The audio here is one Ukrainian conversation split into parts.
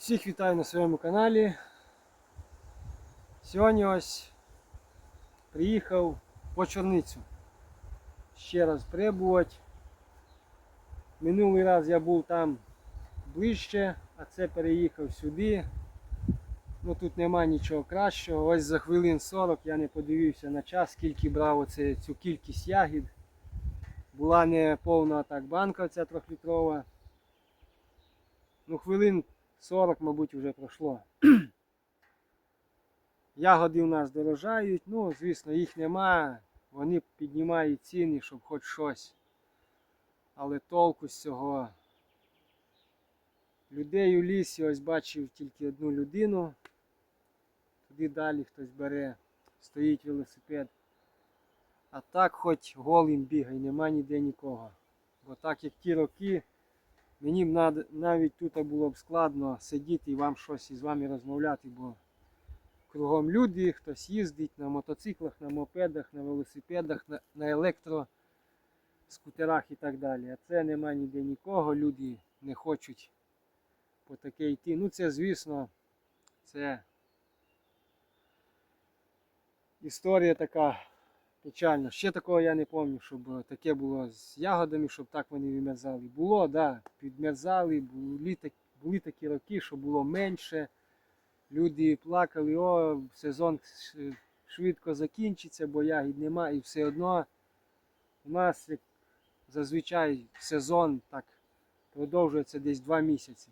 Всіх вітаю на своєму каналі. Сьогодні ось приїхав по чорницю. Ще раз прибувати. Минулий раз я був там ближче, а це переїхав сюди. Ну тут нема нічого кращого. Ось за хвилин 40 я не подивився на час, скільки брав оце, цю кількість ягід. Була не повна так банка ця трьохлітрова. Ну, хвилин 40, мабуть, вже пройшло. Ягоди у нас дорожають, ну, звісно, їх нема. Вони піднімають ціни, щоб хоч щось. Але толку з цього. Людей у лісі ось бачив тільки одну людину. Туди далі хтось бере, стоїть велосипед. А так хоч голим бігай, нема ніде нікого. Бо так як ті роки. Мені б навіть тут було б складно сидіти і вам щось із вами розмовляти, бо кругом люди, хтось їздить на мотоциклах, на мопедах, на велосипедах, на, на електроскутерах і так далі. А це нема ніде нікого, люди не хочуть по таке йти. Ну це, звісно, це історія така печальна. Ще такого я не пам'ятаю, щоб таке було з ягодами, щоб так вони відмерзали. Було, да, підмерзали, були, так- були такі роки, що було менше. Люди плакали, о, сезон швидко закінчиться, бо ягід нема. І все одно у нас як зазвичай сезон так продовжується десь два місяці.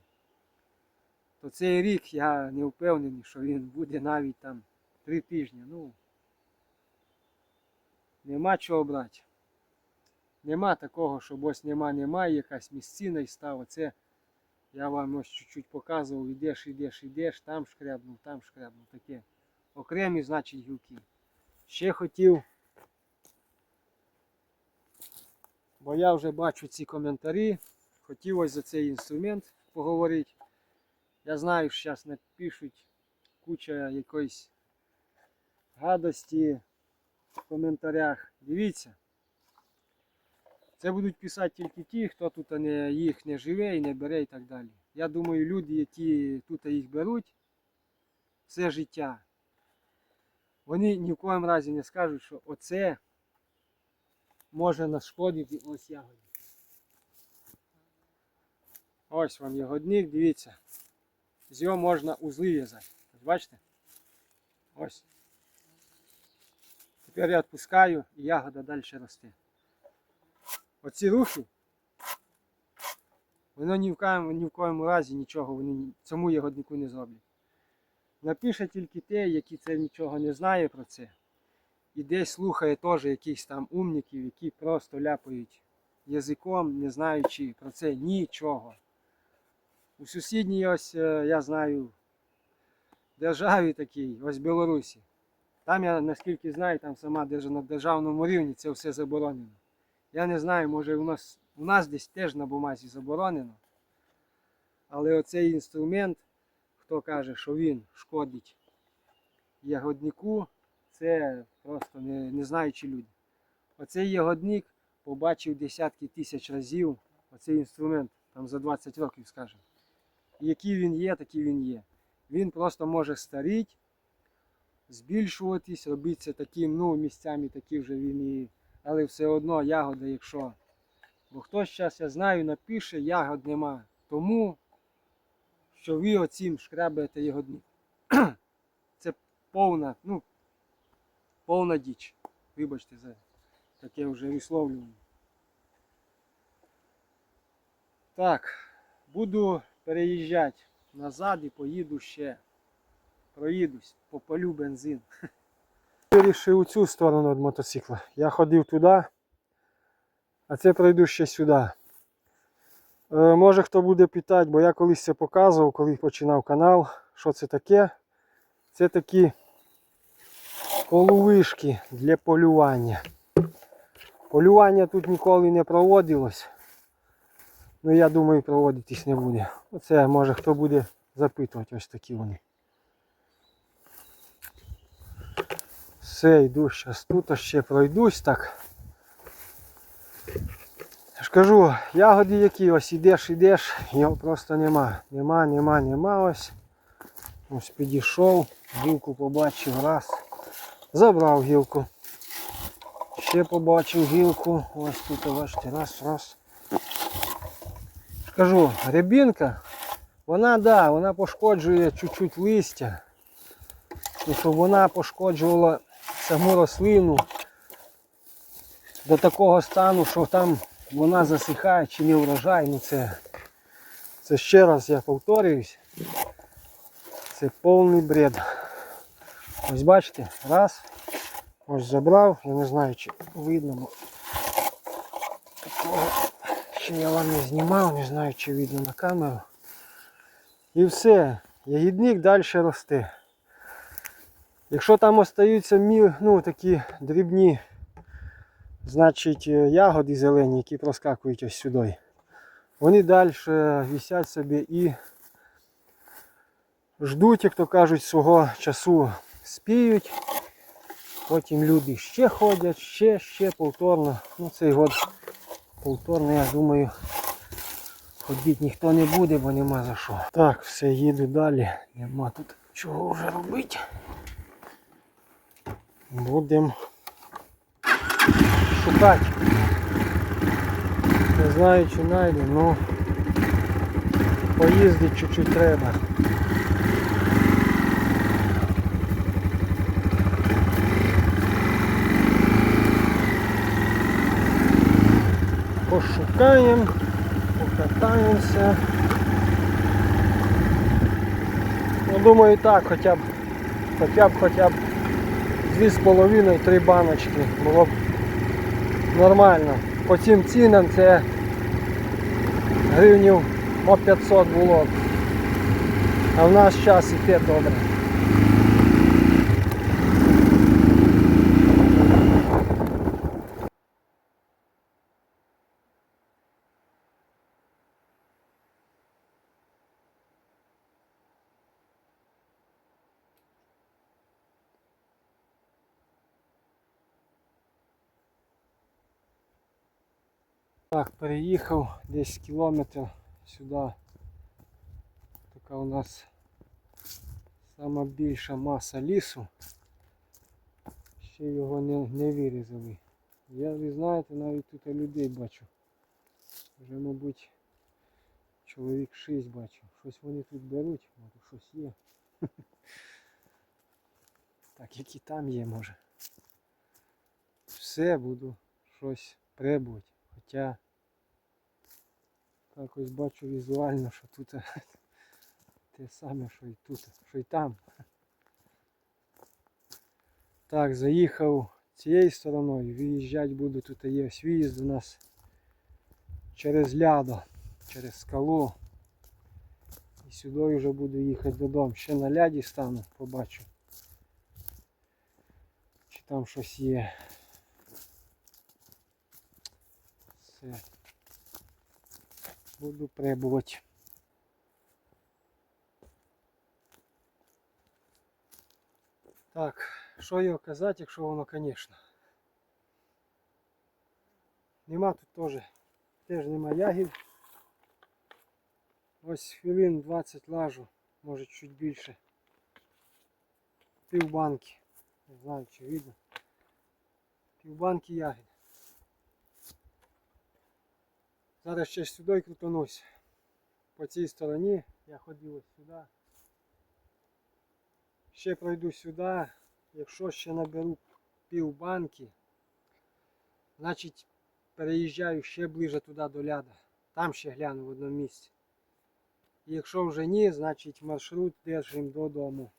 То цей рік я не впевнений, що він буде навіть там три тижні. Ну, Нема чого брати. Нема такого, щоб ось нема, немає, якась місцина і став. Оце я вам ось чуть-чуть показував, ідеш, ідеш, ідеш, там шкрябнув, там шкрябнув. Таке. Окремі, значить, гілки. Ще хотів, бо я вже бачу ці коментарі. Хотів ось за цей інструмент поговорити. Я знаю, що зараз напишуть куча якоїсь гадості в коментарях. Дивіться. Це будуть писати тільки ті, хто тут не, їх не живе і не бере і так далі. Я думаю, люди, які тут їх беруть все життя, вони ні в коєму разі не скажуть, що оце може нашкодити ось ягоді. Ось вам ягодник, дивіться. З його можна узли в'язати. Бачите? Ось. Тепер я відпускаю і ягода далі росте. Оці рухи, воно ні в коєму, ні в коєму разі нічого вони цьому ягоднику не зроблять. Напише тільки те, який це нічого не знає про це. І десь слухає теж якихось там умників, які просто ляпають язиком, не знаючи про це нічого. У сусідній ось, е, я знаю, державі такій, ось Білорусі. Там я наскільки знаю, там сама держа- на державному рівні це все заборонено. Я не знаю, може у нас У нас десь теж на бумазі заборонено. Але оцей інструмент, хто каже, що він шкодить ягоднику, це просто не, не знаючі люди. Оцей ягодник побачив десятки тисяч разів оцей інструмент там за 20 років, скажімо. Який він є, такий він є. Він просто може старіти, збільшуватись, робитися таким, ну, місцями такі вже він і. Але все одно ягода, якщо. Бо хтось зараз, я знаю, напише, ягод нема. Тому що ви оцім шкрабаєте ягодник. Це повна, ну, повна діч. Вибачте за таке вже висловлювання. Так, буду переїжджати назад і поїду ще. Проїдусь, попалю бензин. Вирішив у цю сторону від мотоцикла. Я ходив туди, а це пройду ще сюди. Е, може хто буде питати, бо я колись це показував, коли починав канал, що це таке. Це такі полувишки для полювання. Полювання тут ніколи не проводилось. Ну я думаю проводитись не буде. Оце може хто буде запитувати, ось такі вони. Все, йду зараз тут ще пройдусь так. Я ж кажу, ягоди які ось ідеш, ідеш, його просто нема. Нема, нема, нема ось. Ось підійшов, гілку побачив раз. Забрав гілку. Ще побачив гілку. Ось тут бачите, раз, раз. Скажу, рябінка, вона да, вона пошкоджує чуть-чуть листя. І щоб вона пошкоджувала саму рослину до такого стану, що там вона засихає чи не врожай. Ну це, це ще раз я повторююсь. Це повний бред. Ось бачите, раз. Ось забрав, я не знаю чи видно. бо Такого ще я вам не знімав, не знаю чи видно на камеру. І все, ягідник далі росте. Якщо там остаються ну, такі дрібні, значить е, ягоди зелені, які проскакують ось сюди, вони далі висять собі і ждуть, як то кажуть, свого часу спіють. Потім люди ще ходять, ще, ще повторно. Ну цей год повторно, я думаю, ходити ніхто не буде, бо нема за що. Так, все, їду далі. Нема тут чого вже робити. Будемо шукати. Не знаю чи знайду, але поїздити чуть-чуть треба. Пошукаємо, покатаємося. Ну, думаю так, хоча б хоча б хоча б дві з половиною три баночки було б нормально. По цим цінам це гривнів по 500 було б. А в наш час і те добре. Так, переїхав десь кілометр сюди. Така у нас сама більша маса лісу. Ще його не, не вирізали. Я, ви знаєте, навіть тут людей бачу. Вже, мабуть, чоловік 6 бачу. Щось вони тут беруть, може щось є. Так, які там є, може. Все буду щось прибути. Хоча так бачу візуально, що тут те саме, що і тут, що і там. Так, заїхав цією стороною, виїжджати буду, тут є виїзд у нас через лядо, через скалу. І сюди вже буду їхати додому. Ще на ляді стану, побачу. Чи там щось є. Все. буду прибувати. Так, що його казати, якщо воно, звісно. Нема тут теж, теж нема ягід. Ось хвилин 20 лажу, може чуть більше. Пів банки. Не знаю чи видно. Пів банки ягід. Зараз ще сюди крутонусь. По цій стороні я ходив ось сюди. Ще пройду сюди. Якщо ще наберу пів банки, значить переїжджаю ще ближе туди до ляда. Там ще гляну в одному місці. І якщо вже ні, значить маршрут держим додому.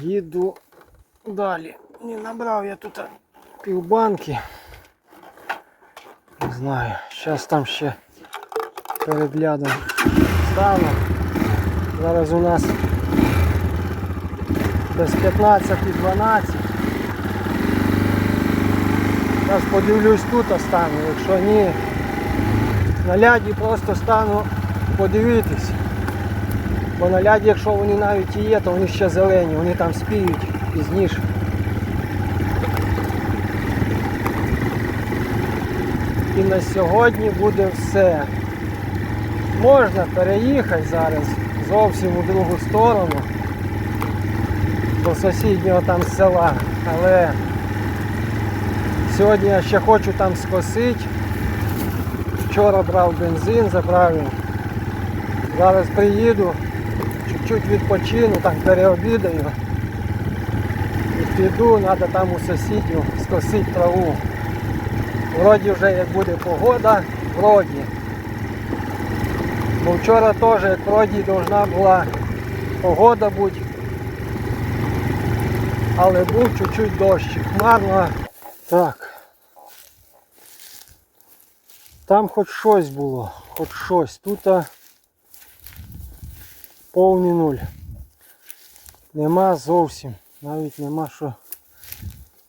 Їду далі. Не набрав я тут півбанки. Не знаю. Зараз там ще перед лядом стану. Зараз у нас без 15 і 12. Зараз подивлюсь тут стану, якщо ні, на ляді просто стану подивитись. Бо на ляді, якщо вони навіть і є, то вони ще зелені, вони там спіють пізніше. І на сьогодні буде все. Можна переїхати зараз зовсім у другу сторону до сусіднього там села, але сьогодні я ще хочу там скосити. Вчора брав бензин, заправив. Зараз приїду, чуть-чуть відпочину, так переобідаю. І піду, треба там у сусідів скосити траву. Вроді вже як буде погода, вроді. Бо вчора теж як вроді должна була погода бути. Але був чуть-чуть дощ, хмарно. Так. Там хоч щось було, хоч щось. Тут а, повний нуль. Нема зовсім. Навіть нема що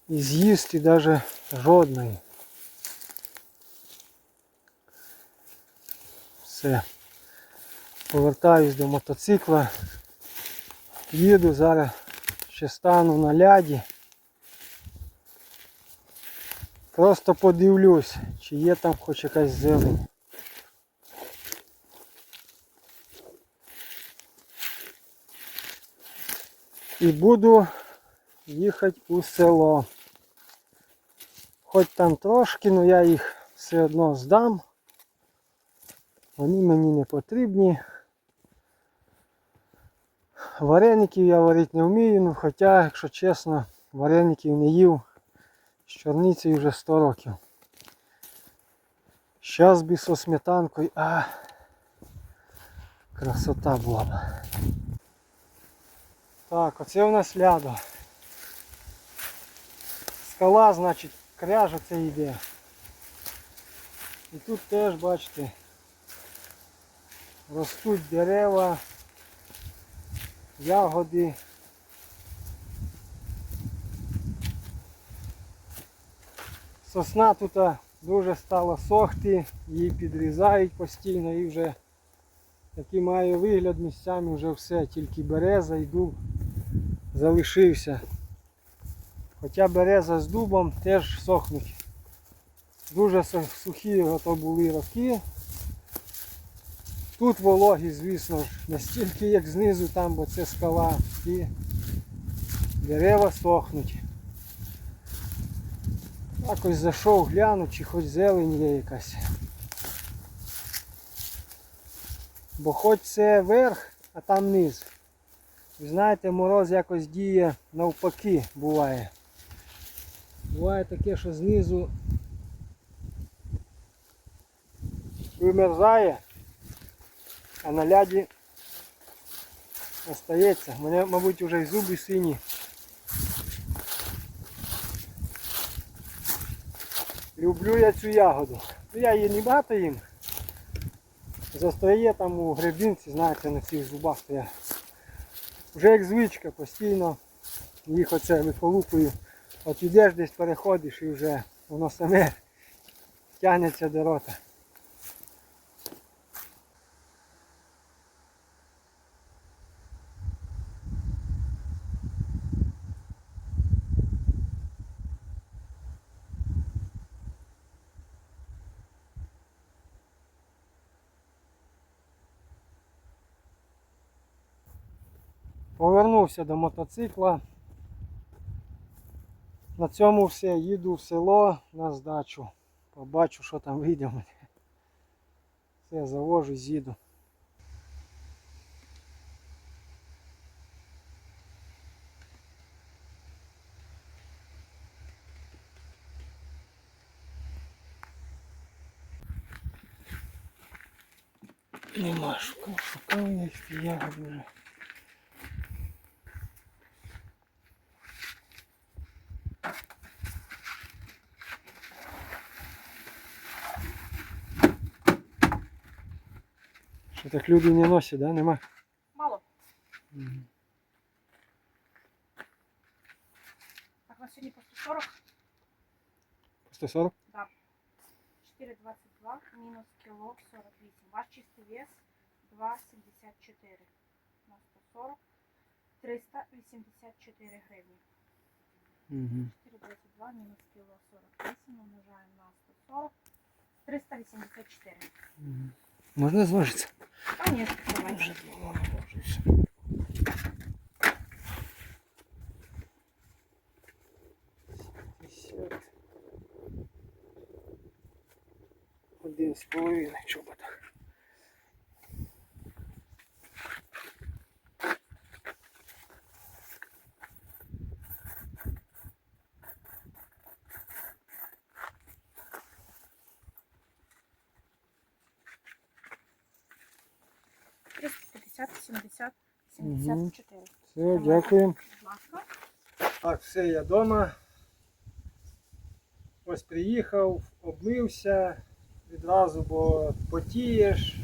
і з'їсти навіть жодної. Все. Повертаюсь до мотоцикла. Їду зараз ще стану на ляді. Просто подивлюсь, чи є там хоч якась зелень. І буду їхати у село. Хоч там трошки, але я їх все одно здам. Вони мені не потрібні. Вареників я варити не вмію, ну, хоча, якщо чесно, вареників не їв з чорницею вже 100 років. Щас би со сметанкою, а красота була б. Так, оце у нас ляда. Скала, значить, кряж оце йде. І тут теж, бачите, ростуть дерева, ягоди. Сосна тут дуже стала сохти, її підрізають постійно і вже такий має вигляд місцями вже все, тільки береза і дуб залишився. Хоча береза з дубом теж сохнуть. Дуже сухі ото були роки. Тут вологі, звісно ж, настільки як знизу там, бо це скала, і дерева сохнуть. Якось зайшов, глянув, чи хоч зелень є якась. Бо хоч це верх, а там низ. Ви знаєте, мороз якось діє навпаки буває. Буває таке, що знизу вимерзає, а на ляді остається. Мене, мабуть, вже й зуби сині. Люблю я цю ягоду. Ну, я її не багато їм. Застряє там у гребінці, знаєте, на цих зубах то я. Вже як звичка постійно їх оце вифолупую. От ідеш десь переходиш і вже воно саме тягнеться до рота. Повернувся до мотоцикла. На цьому все, їду в село на здачу. Побачу, що там вийде мене. Все, завожу, з'їду. Нема, шукав, шукав я вже. Так люди не носять, да? Нема? Мало. Мгм. Так, на сьогодні по 140, По 140? 4,22 мінус кіло 48. Ваш чистий вес 2,74 на 140, 384 гривні. Угу. 4,22 мінус кіло 48 умножаємо на 140, 384. Угу. Можно сложиться? Конечно, уже. Один с половиной чобота. 74. Все, дякую. Так, все, я вдома. Ось приїхав, обмився відразу, бо потієш.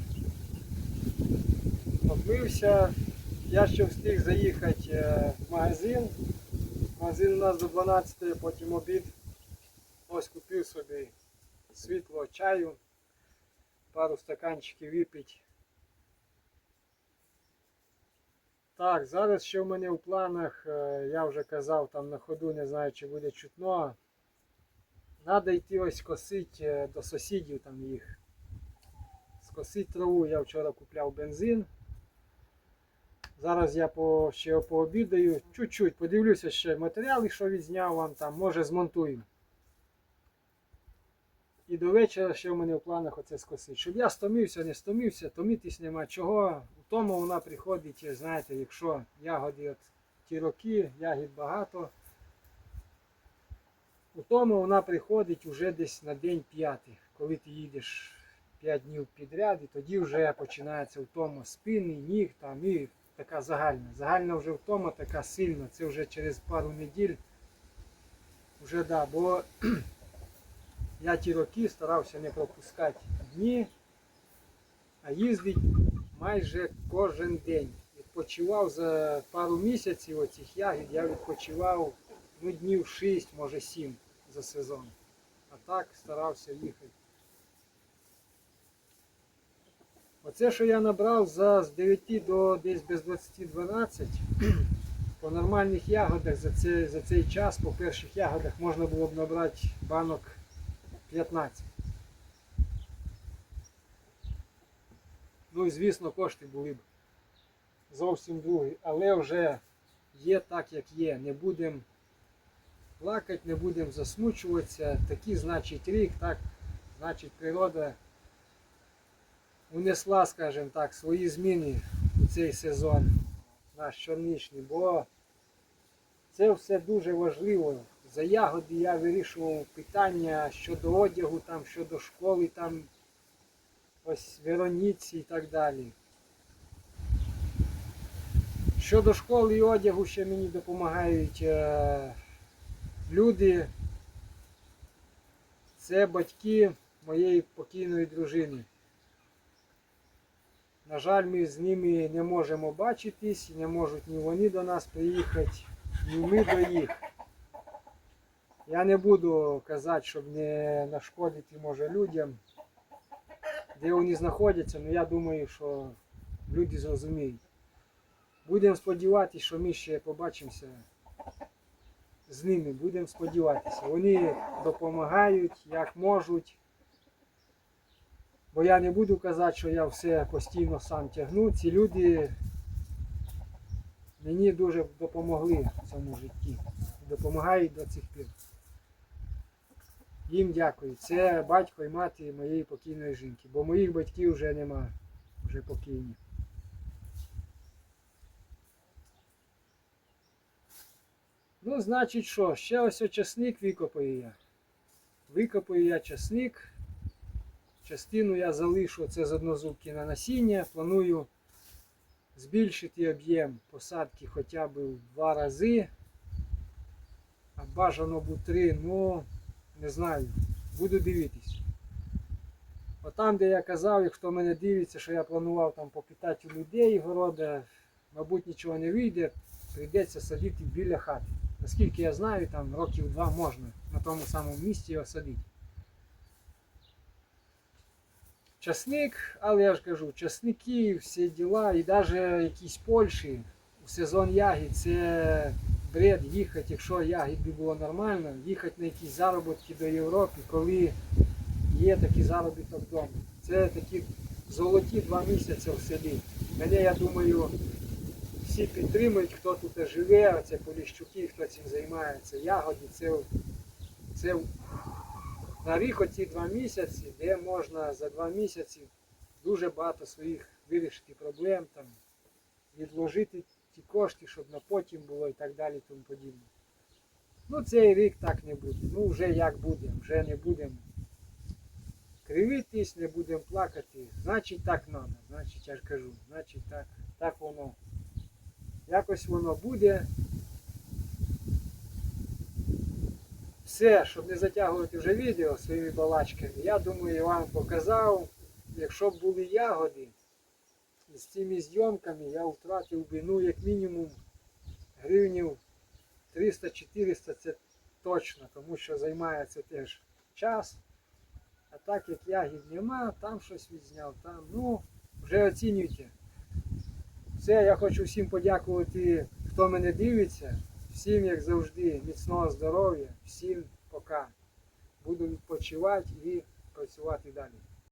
Обмився. Я ще встиг заїхати е, в магазин. Магазин у нас до 12, потім обід. Ось купив собі світло чаю, пару стаканчиків випить. Так, зараз що в мене в планах, е, я вже казав там на ходу, не знаю чи буде чутно. Надо йти ось косити е, до сусідів там їх. Скосити траву, я вчора купляв бензин. Зараз я по, ще пообідаю, чуть-чуть подивлюся ще матеріали, що відзняв вам там, може змонтую. І до вечора ще в мене в планах оце скосити. Щоб я стомився, не стомився, томитись нема чого. Тому вона приходить, знаєте, якщо ягоди от ті роки, ягід багато. У тому вона приходить вже десь на день п'ятий, коли ти їдеш 5 днів підряд, і тоді вже починається втома спини, ніг там і така загальна. Загальна вже втома така сильна, це вже через пару неділь. Вже да, бо я ті роки старався не пропускати дні, а їздить майже кожен день. Відпочивав за пару місяців оцих ягід, я відпочивав ну, днів 6, може 7 за сезон. А так старався їхати. Оце, що я набрав за з 9 до десь без 20-12, по нормальних ягодах за цей, за цей час, по перших ягодах можна було б набрати банок 15. Ну і звісно, кошти були б зовсім другі. Але вже є так, як є. Не будемо плакати, не будемо засмучуватися. Такий, значить, рік, так, значить, природа унесла, скажімо так, свої зміни у цей сезон наш чорничний, бо це все дуже важливо. За ягоди я вирішував питання щодо одягу, там, щодо школи, там ось Вероніці і так далі. Щодо школи і одягу ще мені допомагають е, люди. Це батьки моєї покійної дружини. На жаль, ми з ними не можемо бачитись, не можуть ні вони до нас приїхати, ні ми до їх. Я не буду казати, щоб не нашкодити може людям, де вони знаходяться, але я думаю, що люди зрозуміють. Будемо сподіватися, що ми ще побачимося з ними. Будемо сподіватися. Вони допомагають, як можуть. Бо я не буду казати, що я все постійно сам тягну. Ці люди мені дуже допомогли в цьому житті. Допомагають до цих пір. Їм дякую. Це батько і мати моєї покійної жінки. Бо моїх батьків вже нема, вже покійні. Ну, значить що, ще ось часник викопаю я. Викопаю я часник. Частину я залишу це з однозубки на насіння. Планую збільшити об'єм посадки хоча б в два рази. А бажано б три, ну не знаю, буду дивитись. Отам, де я казав, і хто мене дивиться, що я планував там попитати у людей города, мабуть, нічого не вийде, прийдеться садити біля хати. Наскільки я знаю, там років два можна на тому самому місці його садити. Часник, але я ж кажу, часники, всі діла, і навіть якісь Польщі у сезон ягід це бред їхати, якщо ягід би було нормально, їхати на якісь заробітки до Європи, коли є такий заробіток вдома. Це такі золоті два місяці в селі. Мене, я думаю, всі підтримують, хто тут живе, це поліщуки, хто цим займається, ягоди, це, це на рік оці два місяці, де можна за два місяці дуже багато своїх вирішити проблем, там, відложити ті кошти, щоб на потім було і так далі тому подібне. Ну цей рік так не буде. Ну вже як буде, вже не будемо кривитись, не будемо плакати. Значить так треба, значить я ж кажу, значить так, так воно. Якось воно буде. Все, щоб не затягувати вже відео своїми балачками, я думаю, я вам показав, якщо б були ягоди, з цими зйомками я втратив би, ну, як мінімум, гривнів 300-400 це точно, тому що займає це теж час. А так як ягід нема, там щось відзняв, там, ну, вже оцінюйте. Все, я хочу всім подякувати, хто мене дивиться. Всім, як завжди, міцного здоров'я, всім пока. Буду відпочивати і працювати далі.